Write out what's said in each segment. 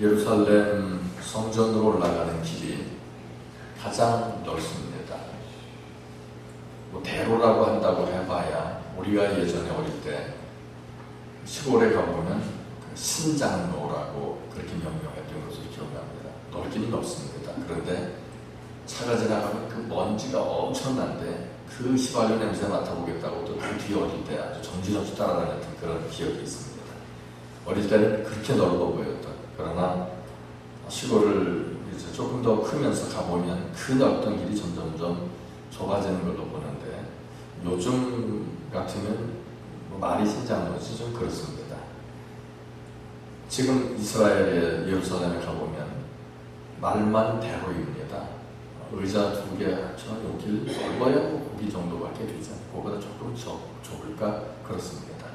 예루살렘 성전으로 올라가는 길이 가장 넓습니다. 뭐 대로라고 한다고 해봐야 우리가 예전에 어릴 때 시골에 가보면 그 신장로라고 그렇게 명명했던 것을 기억합니다. 넓기는 넓습니다. 그런데 차가 지나가면 그 먼지가 엄청난데 그 시발유 냄새 맡아보겠다고 또 그 뒤에 어릴 때 아주 정신없이 따라다녔던 그런 기억이 있습니다. 어릴 때는 그렇게 넓어 보였던 그러나 시골을 이제 조금 더 크면서 가보면 그 넓던 길이 점점점 좁아지는 걸로 보는데 요즘 같으면 뭐 말이 신장로지 좀 그렇습니다. 지금 이스라엘의 예루살렘에 가보면 말만 대로입니다. 의자 두 개 합쳐 여길 넓어야 뭐 고기 정도밖에 되지 않고 그보다 조금 좁, 좁을까 그렇습니다.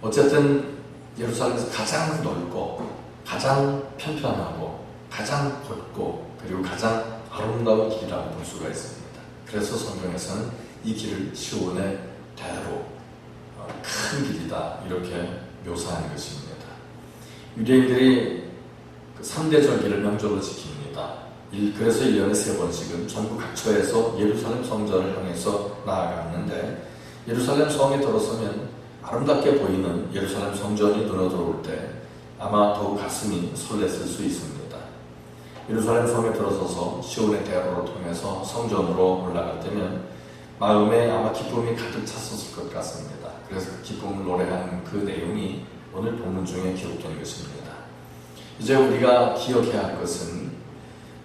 어쨌든 예루살렘에서 가장 넓고 가장 편편하고 가장 곧고 그리고 가장 아름다운 길이라고 볼 수가 있습니다. 그래서 성경에서는 이 길을 시온의 대로 어, 큰 길이다 이렇게 묘사하는 것입니다. 유대인들이 그 3대 절기를 명절로 지킵니다. 일- 그래서 1년에 세 번씩은 전국 각처에서 예루살렘 성전을 향해서 나아갔는데 예루살렘 성에 들어서면 아름답게 보이는 예루살렘 성전이 눈에 들어올 때 아마 더욱 가슴이 설렜을 수 있습니다. 예루살렘 성에 들어서서 시온의 대로를 통해서 성전으로 올라갈 때면 마음에 아마 기쁨이 가득 찼었을 것 같습니다. 그래서 그 기쁨을 노래하는 그 내용이 오늘 본문 중에 기록된 것입니다. 이제 우리가 기억해야 할 것은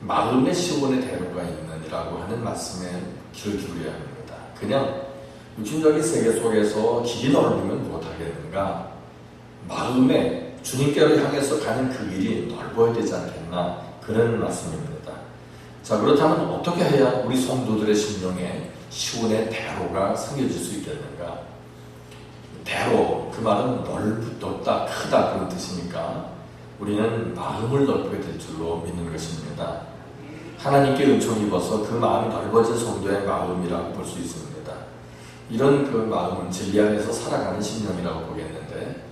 마음의 시온의 대로가 있느니라고 하는 말씀에 귀를 기울여야 합니다. 그냥 육신적인 세계 속에서 길이 넓으면 못하겠는가? 마음에 주님께로 향해서 가는 그 길이 넓어야 되지 않겠나? 그런 말씀입니다. 자, 그렇다면 어떻게 해야 우리 성도들의 심령에 시온의 대로가 생겨질 수 있겠는가? 대로, 그 말은 넓다, 크다 그런 뜻이니까 우리는 마음을 넓게 될 줄로 믿는 것입니다. 하나님께 은총 입어서 그 마음이 넓어진 성도의 마음이라고 볼 수 있습니다. 이런 그 마음은 진리 안에서 살아가는 심령이라고 보겠는데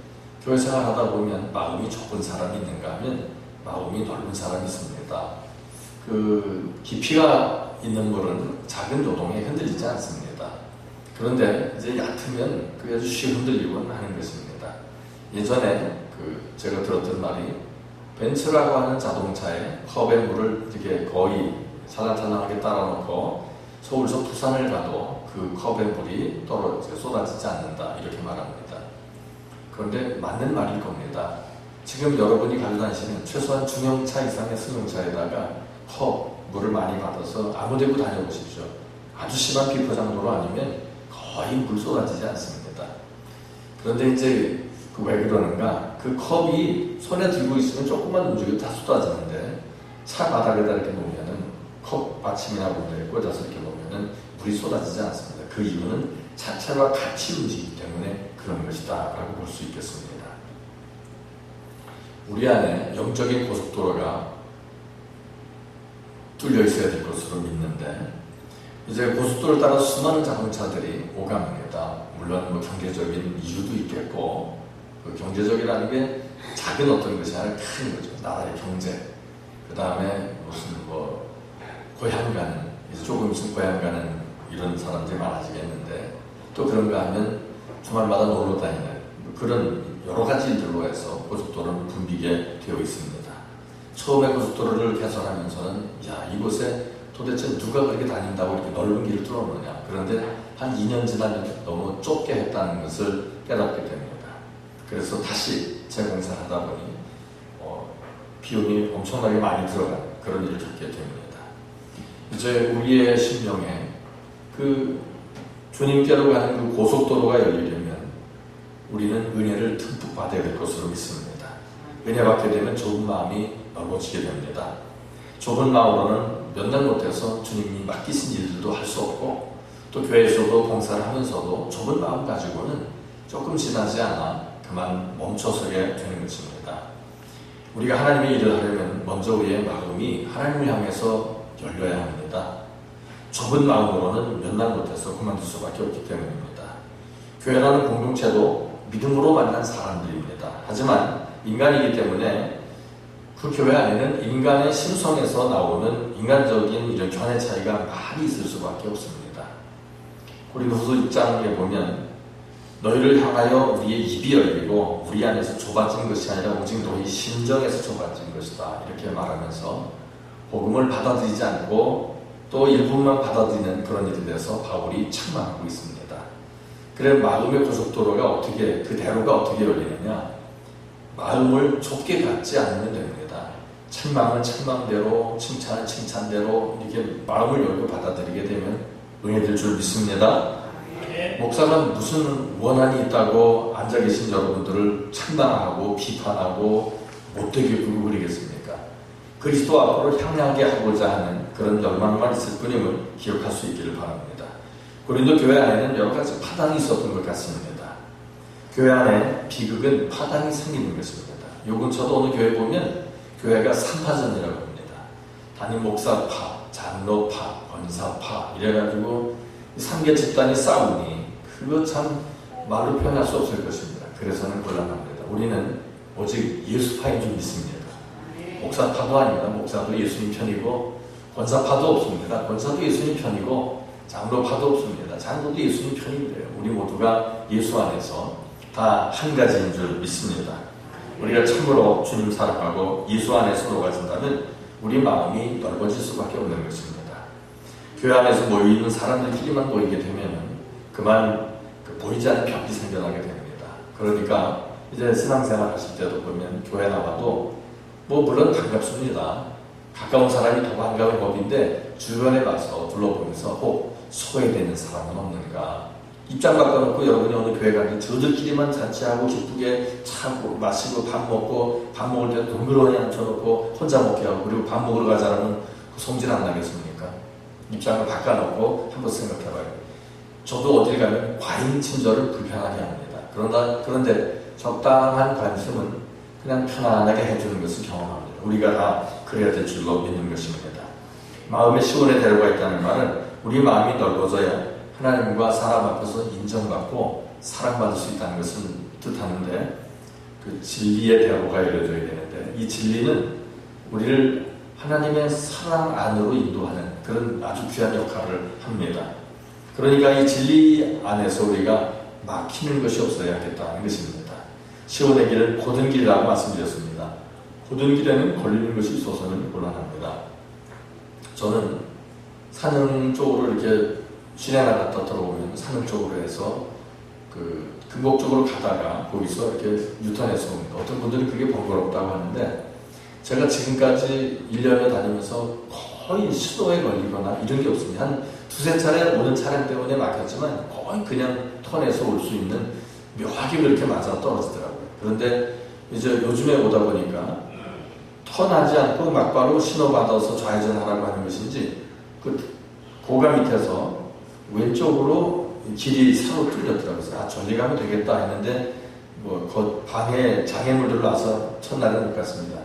교회 생활하다 보면 마음이 좁은 사람이 있는가 하면 마음이 넓은 사람이 있습니다. 그 깊이가 있는 물은 작은 요동에 흔들리지 않습니다. 그런데 이제 얕으면 그게 아주 쉽게 흔들리곤 하는 것입니다. 예전에 그 제가 들었던 말이 벤츠라고 하는 자동차에 컵에 물을 이렇게 거의 살랑살랑하게 따라놓고 서울서 부산을 가도 그 컵에 물이 떨어져 쏟아지지 않는다 이렇게 말합니다. 그런데 맞는 말일 겁니다. 지금 여러분이 다니시는 최소한 중형차 이상의 승용차에다가 컵 물을 많이 받아서 아무데고 다녀보십시오. 아주 심한 비포장도로 아니면 거의 물 쏟아지지 않습니다. 그런데 이제 그 왜 그러는가? 그 컵이 손에 들고 있으면 조금만 움직여도 다 쏟아지는데 차 바닥에다 이렇게 놓으면은 컵 받침이나 본데 꽂아서 이렇게 놓으면은 물이 쏟아지지 않습니다. 그 이유는 자체와 같이 움직이기 때문에 그런 것이다 라고 볼 수 있겠습니다. 우리 안에 영적인 고속도로가 뚫려 있어야 될 것으로 믿는데 이제 고속도로를 따라 수많은 자동차들이 오갑니다. 물론 뭐 경제적인 이유도 있겠고 그 경제적이라는 게 작은 어떤 것이 아니라 큰 거죠. 나라의 경제. 그 다음에 무슨 뭐 고향 가는 조금 있으면 고향 가는 이런 사람들이 많아지겠는데 또 그런가 하면 주말마다 놀러 다니는 그런 여러 가지 일들로 해서 고속도로는 붐비게 되어 있습니다. 처음에 고속도로를 개설하면서는 야 이곳에 도대체 누가 그렇게 다닌다고 이렇게 넓은 길을 뚫어놓냐 그런데 한 2년 지나면 너무 좁게 했다는 것을 깨닫게 됩니다. 그래서 다시 재공사를 하다 보니 어, 비용이 엄청나게 많이 들어간 그런 일을 겪게 됩니다. 이제 우리의 심령에 그 주님께로 가는 그 고속도로가 열리려면 우리는 은혜를 듬뿍 받아야 될 것으로 믿습니다. 은혜 받게 되면 좁은 마음이 넓어지게 됩니다. 좁은 마음으로는 몇년 못해서 주님이 맡기신 일들도 할 수 없고 또 교회에서도 봉사를 하면서도 좁은 마음 가지고는 조금 지나지 않아 그만 멈춰서게 되는 것입니다. 우리가 하나님의 일을 하려면 먼저 우리의 마음이 하나님을 향해서 열려야 합니다. 좁은 마음으로는 몇날 못해서 그만둘 수밖에 없기 때문입니다. 교회라는 공동체도 믿음으로 만난 사람들입니다. 하지만 인간이기 때문에 그 교회 안에는 인간의 심성에서 나오는 인간적인 이런 견해 차이가 많이 있을 수밖에 없습니다. 고린도후서 6장에 보면 너희를 향하여 우리의 입이 열리고 우리 안에서 좁아진 것이 아니라 오직 너희 심정에서 좁아진 것이다 이렇게 말하면서 복음을 받아들이지 않고 또 일부만 받아들이는 그런 일에 대해서 바울이 책망하고 있습니다. 그래 마음의 고속도로가 어떻게 그 대로가 어떻게 열리느냐? 마음을 좁게 갖지 않으면 됩니다. 책망은 책망대로, 칭찬은 칭찬대로 이렇게 마음을 열고 받아들이게 되면 응해질 줄 믿습니다. 목사가 무슨 원한이 있다고 앉아 계신 여러분들을 책망하고 비판하고 못되게 굴고 그러겠습니까? 그리스도 앞으로 향하게 하고자 하는 그런 열망만 있을 뿐임을 기억할 수 있기를 바랍니다. 고린도 교회 안에는 여러 가지 파당이 있었던 것 같습니다. 교회 안에 비극은 파당이 생기는 것입니다. 요 근처도 어느 교회 보면 교회가 삼파전이라고 합니다. 담임 목사파, 장로파, 권사파 이래가지고 삼개 집단이 싸우니 그거 참 말로 표현할 수 없을 것입니다. 그래서는 곤란합니다. 우리는 오직 예수파인 줄 믿습니다. 목사파도 아닙니다. 목사도 예수님 편이고 권사파도 없습니다. 권사도 예수님 편이고 장로파도 없습니다. 장로도 예수님 편인데요. 우리 모두가 예수 안에서 다 한 가지인 줄 믿습니다. 우리가 참으로 주님 사랑하고 예수 안에 서로가 진다면 우리 마음이 넓어질 수밖에 없는 것입니다. 교회 안에서 모여있는 사람들끼리만 모이게 되면 그만 그 보이지 않는 벽이 생겨나게 됩니다. 그러니까 이제 신앙생활 하실 때도 보면 교회 나와도 뭐 물론 반갑습니다. 가까운 사람이 더 반가운 법인데 주변에 가서 둘러보면서 혹 소외되는 사람은 없는가 입장 바꿔놓고 여러분이 어느 교회 가면 저들끼리만 자취하고 기쁘게 차고 마시고 밥 먹고 밥 먹을 때 동그러니 앉혀놓고 혼자 먹게 하고 그리고 밥 먹으러 가자라면 그 성질 안 나겠습니까? 입장을 바꿔놓고 한번 생각해봐요. 저도 어딜 가면 과잉 친절을 불편하게 합니다. 그런다, 그런데 적당한 관심은 그냥 편안하게 해주는 것을 경험합니다. 우리가 다 그래야 될 줄로 믿는 것입니다. 마음의 시원에 데려가 있다는 말은 우리 마음이 넓어져야 하나님과 사람 앞에서 인정받고 사랑받을 수 있다는 것을 뜻하는데 그 진리의 대로가 열려져야 되는데 이 진리는 우리를 하나님의 사랑 안으로 인도하는 그런 아주 귀한 역할을 합니다. 그러니까 이 진리 안에서 우리가 막히는 것이 없어야 겠다는 것입니다. 시온의 길은 고든 길이라고 말씀드렸습니다. 고든 길에는 걸리는 것이 있어서는 곤란 합니다. 저는 산릉 쪽으로 이렇게 시내가 갔다 들어오면 산릉 쪽으로 해서 그 금곡 쪽으로 가다가 거기서 이렇게 유턴해서 옵니다. 어떤 분들은 그게 번거롭다고 하는데 제가 지금까지 1년을 다니면서 거의 수도에 걸리거나 이런 게 없습니다. 한 두세 차례 오는 차량 때문에 막혔지만 거의 그냥 턴에서 올 수 있는 묘하게 그렇게 맞아 떨어지더라고요. 그런데 이제 요즘에 오다 보니까 턴하지 않고 막바로 신호받아서 좌회전하라고 하는 것인지 그 고가 밑에서 왼쪽으로 길이 사로 뚫렸더라고요. 아, 저리 가면 되겠다 했는데 뭐 방에 장애물들 나서 첫날은 못 갔습니다.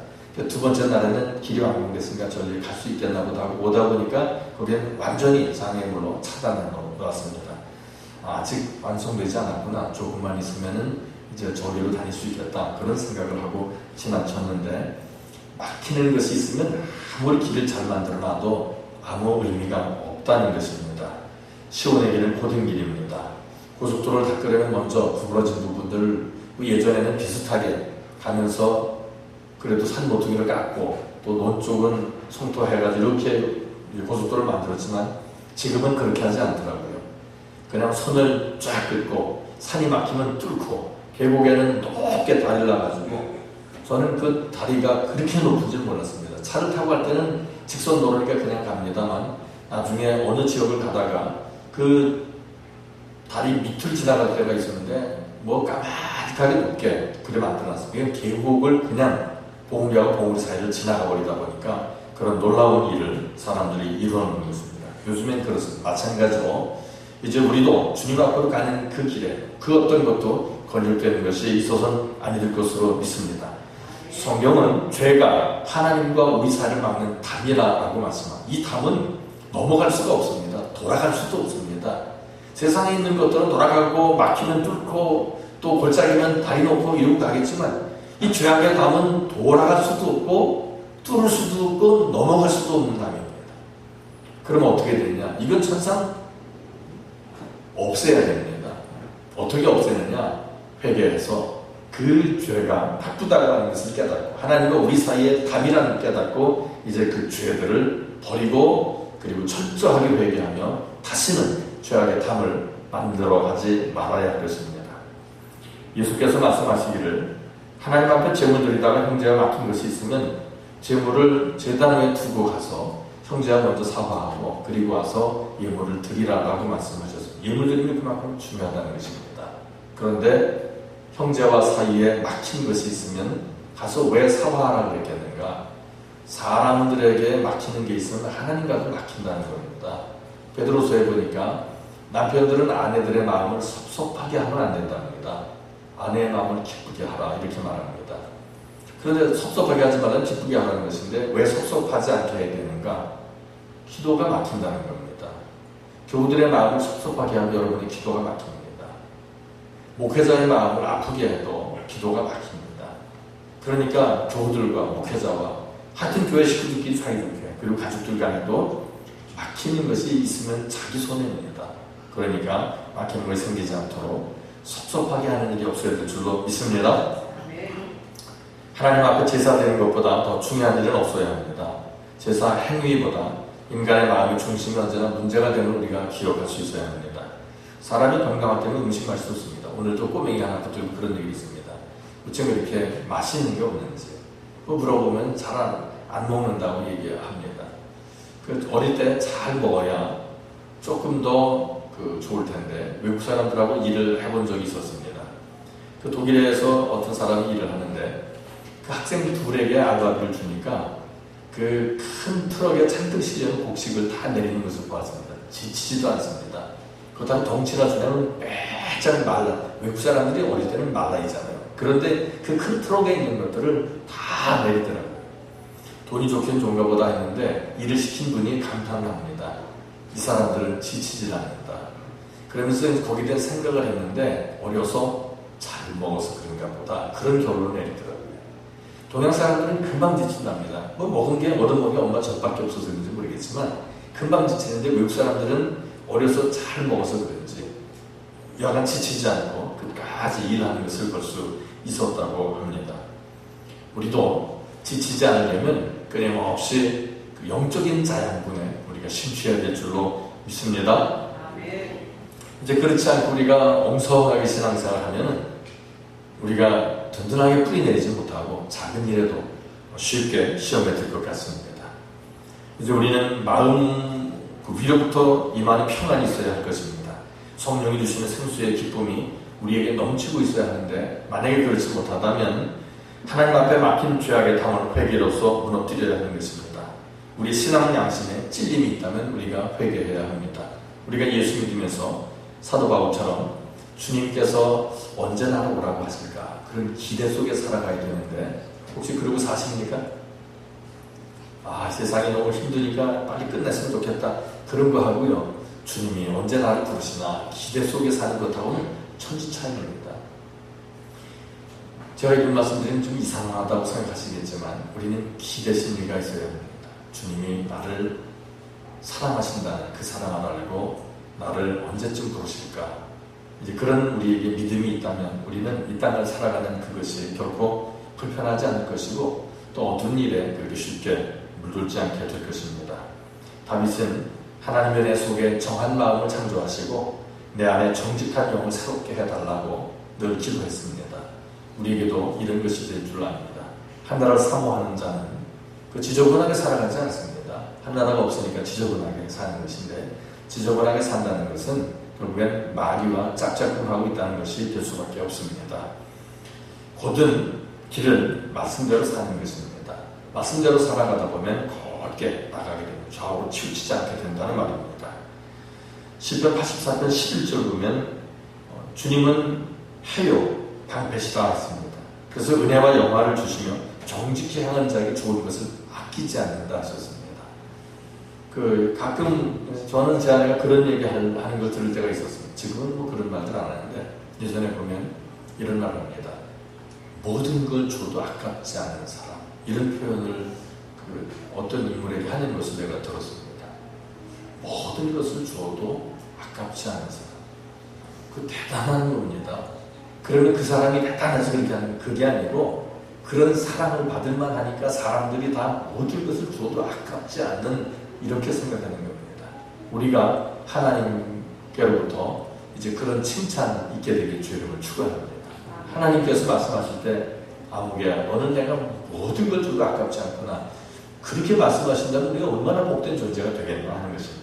두 번째 날에는 길이 완공됐으니까 저리 갈 수 있겠나 보다 하고 오다 보니까 거기에 완전히 장애물로 차단해 놓았습니다. 아, 직 완성되지 않았구나. 조금만 있으면은 이제 저기로 다닐 수 있겠다. 그런 생각을 하고 지나쳤는데 막히는 것이 있으면 아무리 길을 잘 만들어 놔도 아무 의미가 없다는 것입니다. 시온의 길은 고든 길입니다. 고속도로를 닦으려면 먼저 구부러진 부분들 예전에는 비슷하게 가면서 그래도 산 모퉁이를 깎고 또 논 쪽은 송토해가지고 이렇게 고속도로를 만들었지만 지금은 그렇게 하지 않더라고요. 그냥 손을 쫙 긁고 산이 막히면 뚫고 계곡에는 높게 다리를 놔가지고 저는 그 다리가 그렇게 높은 줄 몰랐습니다. 차를 타고 갈 때는 직선 도로니까 그냥 갑니다만 나중에 어느 지역을 가다가 그 다리 밑을 지나갈 때가 있었는데 뭐 까마득하게 높게 그래 만들어놨어요. 이게 계곡을 그냥 봉우리하고 봉우리 사이를 지나가 버리다 보니까 그런 놀라운 일을 사람들이 이루어놓는 것입니다. 요즘엔 그렇습니다. 마찬가지로 이제 우리도 주님 앞으로 가는 그 길에 그 어떤 것도 건질되는 것이 있어서는 아니 될 것으로 믿습니다. 성경은 죄가 하나님과 우리 사이를 막는 담이라고 말씀합니다. 이 담은 넘어갈 수가 없습니다. 돌아갈 수도 없습니다. 세상에 있는 것들은 돌아가고 막히면 뚫고 또 골짜기면 다리 놓고 이러고 가겠지만 이 죄악의 담은 돌아갈 수도 없고 뚫을 수도 없고 넘어갈 수도 없는 담입니다. 그러면 어떻게 되냐? 이건 천상 없애야 됩니다. 어떻게 없애느냐? 회개해서 그 죄가 나쁘다라는 것을 깨닫고 하나님과 우리 사이에 담이라는 걸 깨닫고 이제 그 죄들을 버리고 그리고 철저하게 회개하며 다시는 죄악의 담을 만들어 가지 말아야 할 것입니다. 예수께서 말씀하시기를 하나님 앞에 제물 드리다가 형제가 막힌 것이 있으면 제물을 제단 위에 두고 가서 형제가 먼저 사과하고 그리고 와서 예물을 드리라라고 말씀하셨습니다. 예물 드리는 그만큼 중요하다는 것입니다. 그런데 형제와 사이에 막힌 것이 있으면 가서 왜 사과하라고 했겠는가? 사람들에게 막히는 게 있으면 하나님과도 막힌다는 겁니다. 베드로서에 보니까 남편들은 아내들의 마음을 섭섭하게 하면 안 된답니다. 아내의 마음을 기쁘게 하라 이렇게 말합니다. 그런데 섭섭하게 하지 말라 기쁘게 하라는 것인데 왜 섭섭하지 않게 해야 되는가? 기도가 막힌다는 겁니다. 교우들의 마음을 섭섭하게 하면 여러분의 기도가 막힙니다. 목회자의 마음을 아프게 해도 기도가 막힙니다. 그러니까 교우들과 목회자와 하여튼 교회 식구들끼리 사이좋게 그리고 가족들 간에도 막히는 것이 있으면 자기 손해입니다. 그러니까 막히는 것이 생기지 않도록 섭섭하게 하는 일이 없어야 될 줄로 믿습니다. 하나님 앞에 제사 드리는 것보다 더 중요한 일은 없어야 합니다. 제사 행위보다 인간의 마음의 중심이 언제나 문제가 되는 우리가 기억할 수 있어야 합니다. 사람이 건강할 때는 음식 맛있었습니다. 오늘도 꼬맹이 하나 붙들고 그런 얘기 있습니다. 어쩜 이렇게 맛있는 게 없는지. 그 물어보면 잘 안 먹는다고 얘기합니다. 그 어릴 때 잘 먹어야 조금 더 그 좋을 텐데 외국 사람들하고 일을 해본 적이 있었습니다. 그 독일에서 어떤 사람이 일을 하는데 그 학생 둘에게 알바비를 주니까 그 큰 트럭에 잔뜩 실려는 곡식을 다 내리는 것을 보았습니다. 지치지도 않습니다. 그렇다고 덩치나 주냐면 빼짝 말라. 외국 사람들이 어릴 때는 말라이잖아요. 그런데 그 큰 트럭에 있는 것들을 다 내리더라고요. 돈이 좋긴 좋은가 보다 했는데 일을 시킨 분이 감탄을 합니다. 이 사람들은 지치질 않는다. 그러면서 거기에 대한 생각을 했는데 어려서 잘 먹어서 그런가 보다. 그런 결론을 내리더라고요. 동양 사람들은 금방 지친답니다. 뭐 먹은 게 얻어먹은 게 엄마 젖밖에 없어서 그런지 모르겠지만 금방 지치는데 외국 사람들은 어려서 잘 먹어서 그런지 여간 지치지 않고 끝까지 일하는 것을 볼 수 있었다고 합니다. 우리도 지치지 않으려면 끊임없이 그 영적인 자양분에 우리가 심취해야 될 줄로 믿습니다. 이제 그렇지 않고 우리가 엉성하게 신앙생활을 하면 우리가 든든하게 뿌리 내리지 못하고 작은 일에도 쉽게 시험에 들 것 같습니다. 이제 우리는 마음 그 위로부터 임하는 평안이 있어야 할 것입니다. 성령이 주시는 생수의 기쁨이 우리에게 넘치고 있어야 하는데 만약에 그렇지 못하다면 하나님 앞에 막힌 죄악의 당을 회개로서 무너뜨려야 하는 것입니다. 우리 신앙 양심에 찔림이 있다면 우리가 회개해야 합니다. 우리가 예수 믿으면서 사도 바울처럼 주님께서 언제 나를 오라고 하실까 그런 기대 속에 살아가야 되는데 혹시 그러고 사십니까? 아 세상이 너무 힘드니까 빨리 끝냈으면 좋겠다 그런 거 하고요 주님이 언제 나를 부르시나 기대 속에 사는 것하고는 천지 차이입니다. 제가 이런 말씀드리면 좀 이상하다고 생각하시겠지만 우리는 기대 심리가 있어야 합니다. 주님이 나를 사랑하신다는 그 사랑을 알고 나를 언제쯤 부르실까? 이제 그런 우리에게 믿음이 있다면 우리는 이 땅을 살아가는 그것이 결코 불편하지 않을 것이고 또 어두운 일에 그렇게 쉽게 물들지 않게 될 것입니다. 다윗은 하나님의 내 속에 정한 마음을 창조하시고 내 안에 정직한 영을 새롭게 해달라고 늘 기도했습니다. 우리에게도 이런 것이 될 줄 압니다. 하나를 사모하는 자는 그 지저분하게 살아가지 않습니다. 하나가 없으니까 지저분하게 사는 것인데 지저분하게 산다는 것은 결국엔 마귀와 짝짝꿍하고 있다는 것이 될 수밖에 없습니다. 고든 길은 말씀대로 사는 것입니다. 말씀대로 살아가다 보면 곧게 나가게 됩니다. 좌우로 치우치지 않게 된다는 말입니다. 10편 84편 11절 보면 어, 주님은 해요 방패시다 했습니다. 그래서 은혜와 영화를 주시며 정직히 행한 자에게 좋은 것을 아끼지 않는다 하셨습니다. 그 가끔 저는 제 아내가 그런 얘기 하는 걸 들을 때가 있었습니다. 지금은 뭐 그런 말들 안 하는데 예전에 보면 이런 말 합니다. 모든 걸 줘도 아깝지 않은 사람 이런 표현을 그 어떤 인물에게 하는 것을 내가 들었습니다. 모든 것을 줘도 아깝지 사람. 그 대단한 겁니다. 그러면 그 사람이 대단해서 그렇게 하는 그게 아니고 그런 사랑을 받을 만하니까 사람들이 다 모든 것을 줘도 아깝지 않는 이렇게 생각하는 겁니다. 우리가 하나님께로부터 이제 그런 칭찬 있게 되길 주님을 추구합니다. 하나님께서 말씀하실 때 아무개야 너는 내가 모든 걸 줘도 아깝지 않구나 그렇게 말씀하신다면 우리가 얼마나 복된 존재가 되겠나 하는 것입니다.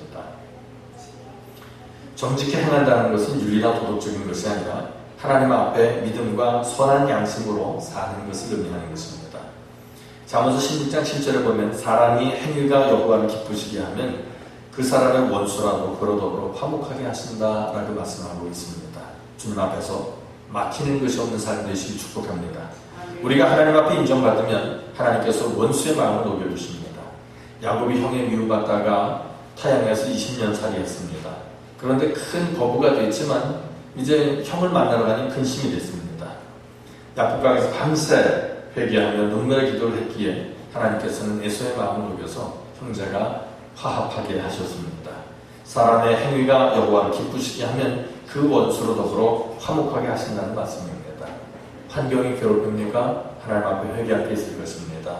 정직히 행한다는 것은 윤리나 도덕적인 것이 아니라 하나님 앞에 믿음과 선한 양심으로 사는 것을 의미하는 것입니다. 잠언서 16장 7절에 보면 사람이 행위가 여호와를 기쁘시게 하면 그 사람의 원수라도 더불어 화목하게 하신다라고 말씀하고 있습니다. 주님 앞에서 막히는 것이 없는 삶 되시길 축복합니다. 우리가 하나님 앞에 인정받으면 하나님께서 원수의 마음을 녹여주십니다. 야곱이 형에 미움받다가 타양에서 20년 살이했습니다. 그런데 큰 거부가 됐지만 이제 형을 만나러 가니 근심이 됐습니다. 야곱강에서 밤새 회개하며 눈물의 기도를 했기에 하나님께서는 에서의 마음을 녹여서 형제가 화합하게 하셨습니다. 사람의 행위가 여호와를 기쁘시게 하면 그 원수로 더불어 화목하게 하신다는 말씀입니다. 환경이 괴롭힙니까? 하나님 앞에 회개할 때 있을 것입니다.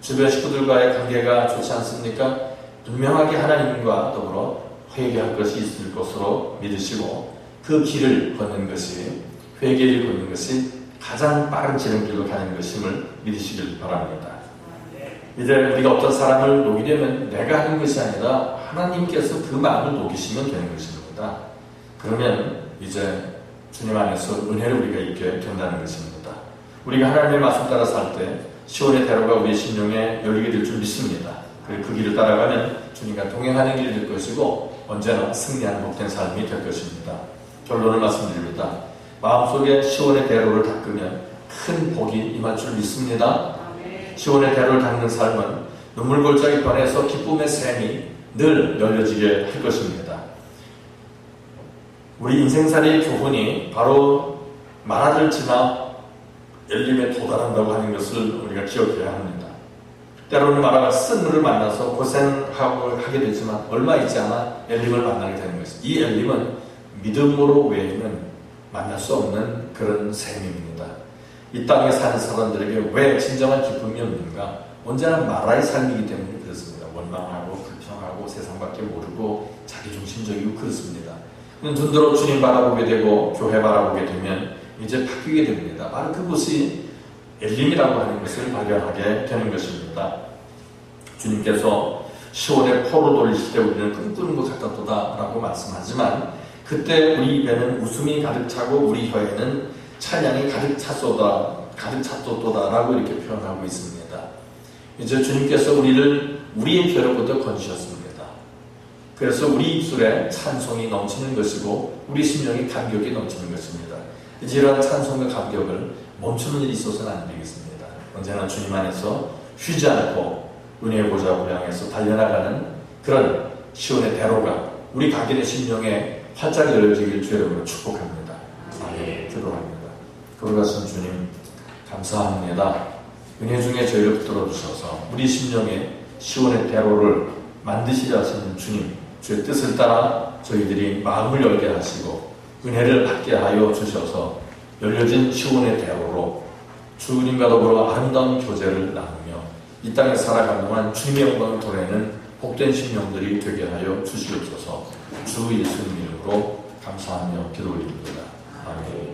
주변 식구들과의 관계가 좋지 않습니까? 분명하게 하나님과 더불어 회개할 것이 있을 것으로 믿으시고 그 길을 걷는 것이 회개를 걷는 것이 가장 빠른 지름길로 가는 것임을 믿으시길 바랍니다. 이제 우리가 어떤 사람을 녹이려면 내가 하는 것이 아니라 하나님께서 그 마음을 녹이시면 되는 것입니다. 그러면 이제 주님 안에서 은혜를 우리가 입게 된다는 것입니다. 우리가 하나님의 말씀 따라 살 때 시온의 대로가 우리의 심령에 열리게 될 줄 믿습니다. 그 길을 따라가면 주님과 동행하는 길이 될 것이고 언제나 승리하는 복된 삶이 될 것입니다. 결론을 말씀드립니다. 마음속에 시온의 대로를 닦으면 큰 복이 임할 줄 믿습니다. 시온의 대로를 닦는 삶은 눈물 골짜기 변해서 기쁨의 샘이 늘 열려지게 할 것입니다. 우리 인생살이의 교훈이 바로 만화를 지나 열림에 도달한다고 하는 것을 우리가 기억해야 합니다. 때로는 마라가 쓴 물을 만나서 고생하고 하게 되지만 얼마 있지 않아 엘림을 만나게 되는 것입니다. 이 엘림은 믿음으로 외에는 만날 수 없는 그런 셈입니다. 이 땅에 사는 사람들에게 왜 진정한 기쁨이 없는가? 언제나 마라의 삶이기 때문에 그렇습니다. 원망하고 불평하고 세상밖에 모르고 자기중심적이고 그렇습니다. 눈 들어 주님 바라보게 되고 교회 바라보게 되면 이제 바뀌게 됩니다. 바로 그것이 엘림이라고 하는 것을 발견하게 되는 것입니다. 주님께서 시온의 포로 돌리실 때 우리는 꿈꾸는 것 같았도다 라고 말씀하지만 그때 우리 입에는 웃음이 가득 차고 우리 혀에는 찬양이 가득 찼소다 가득 찼도다 라고 이렇게 표현하고 있습니다. 이제 주님께서 우리를 우리의 혀로부터 건지셨습니다. 그래서 우리 입술에 찬송이 넘치는 것이고 우리 심령이 감격이 넘치는 것입니다. 이제 이러한 찬송과 감격을 멈추는 일이 있어서는 안 되겠습니다. 언제나 주님 안에서 쉬지 않고 은혜의 보좌 고향에서 달려나가는 그런 시온의 대로가 우리 각인의 심령에 활짝 열려지길 주여러분을 축복합니다. 아멘. 기도합니다. 거룩하신 주님 감사합니다. 은혜 중에 저희를 붙들어 주셔서 우리 심령에 시온의 대로를 만드시려 하시는 주님 주의 뜻을 따라 저희들이 마음을 열게 하시고 은혜를 받게 하여 주셔서 열려진 시온의 대로로 주님과 더불어 아름다운 교제를 나누며 이 땅에 살아가는 동안 주님의 영광을 도래는 복된 심령들이 되게 하여 주시옵소서 주 예수님 이름으로 감사하며 기도 올립니다. 아멘.